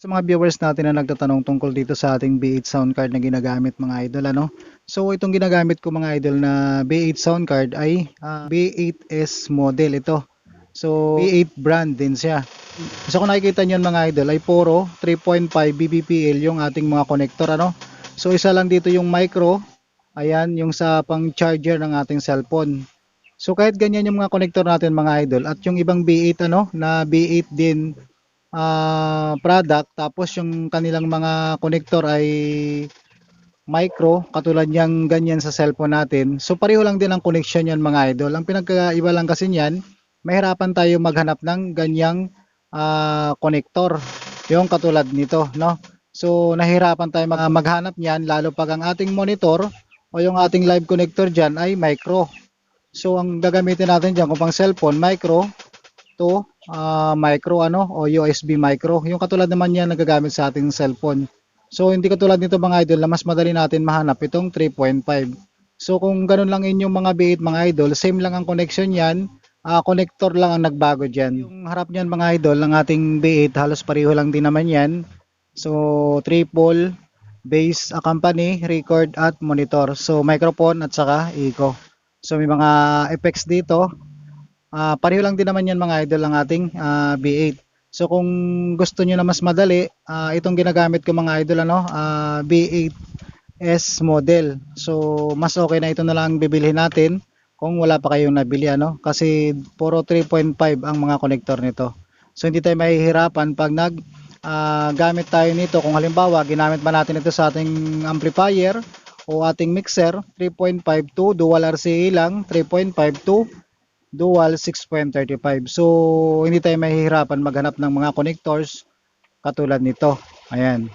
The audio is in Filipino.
Sa mga viewers natin na nagtatanong tungkol dito sa ating B8 sound card na ginagamit mga idol ano. So itong ginagamit ko mga idol na B8 sound card ay ah, B8S model ito. So B8 brand din siya. So kung nakikita niyo mga idol ay puro 3.5 BBPL yung ating mga connector ano. So isa lang dito yung micro. Ayan yung sa pang charger ng ating cellphone. So kahit ganyan yung mga connector natin mga idol at yung ibang B8 ano na B8 din ah, product tapos yung kanilang mga connector ay micro katulad niyang ganyan sa cellphone natin. So pareho lang din ang connection yan mga idol. Ang pinagkaiba lang kasi niyan, mahirapan tayo maghanap ng ganyang ah, connector. Yung katulad nito, no? So nahirapan tayo mag- maghanap niyan lalo pag ang ating monitor o yung ating live connector diyan ay micro. So ang gagamitin natin diyan kung pang cellphone, micro to ah, micro ano o USB micro. Yung katulad naman yan nagagamit sa ating cellphone. So hindi katulad nito mga idol na mas madali natin mahanap itong 3.5. So kung ganun lang inyong mga B8 mga idol, same lang ang connection yan. Ah, connector lang ang nagbago diyan. Yung harap niyan mga idol ng ating B8 halos pareho lang din naman yan. So triple bass accompany, record at monitor. So microphone at saka echo. So may mga effects dito. Ah, pareho lang din naman yan mga idol ng ating ah, B8. So kung gusto niyo na mas madali, ah, itong ginagamit ko mga idol ano, ah, B8S model. So mas okay na ito na lang bibilhin natin kung wala pa kayong nabili ano kasi puro 3.5 ang mga connector nito. So hindi tayo mahihirapan pag nag ah, gamit tayo nito kung halimbawa ginamit ba natin ito sa ating amplifier o ating mixer 3.5 to dual RCA lang 3.5 to dual 6.35 so hindi tayo mahihirapan maghanap ng mga connectors katulad nito. Ayan